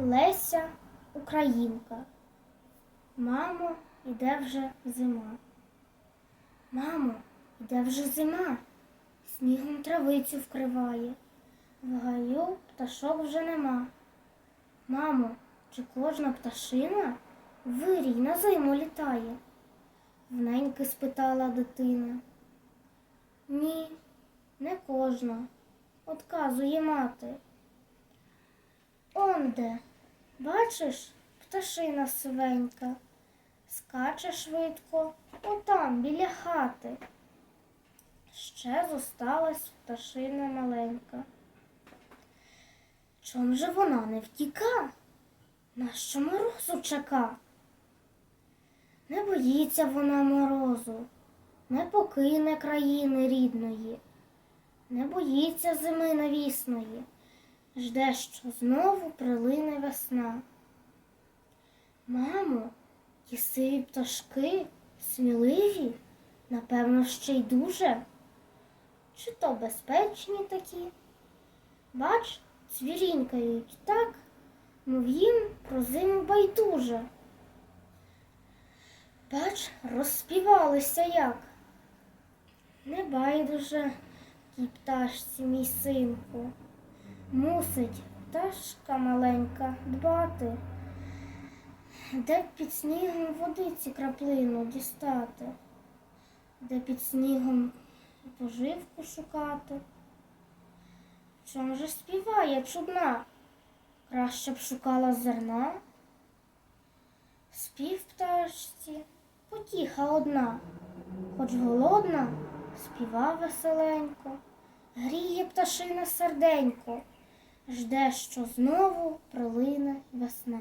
Леся Українка. Мамо, іде вже зима. Мамо, іде вже зима. Снігом травицю вкриває. В гаю пташок вже нема. Мамо, чи кожна пташина вирій на зиму літає? Вненьки спитала дитина. Ні, не кожна, отказує мати. Онде, бачиш, пташина сивенька, скаче швидко, отам, біля хати. Ще зосталась пташина маленька. Чом же вона не втіка? Нащо морозу чека? Не боїться вона морозу, не покине країни рідної, не боїться зими навісної, жде, що знову прилине весна. Мамо, ті сиві пташки сміливі, напевно, ще й дуже. Чи то безпечні такі? Бач, цвірінькають так, мов їм про зиму байдуже. Бач, розспівалися як. Не байдуже тій пташці, мій синку. Мусить пташка маленька дбати, де під снігом водиці краплину дістати, де під снігом поживку шукати. Чом же співає чудна? Краще б шукала зерна. Спів пташці, потіха одна, хоч голодна, співа веселенько, гріє пташине серденько, жде, що знову пролине весна.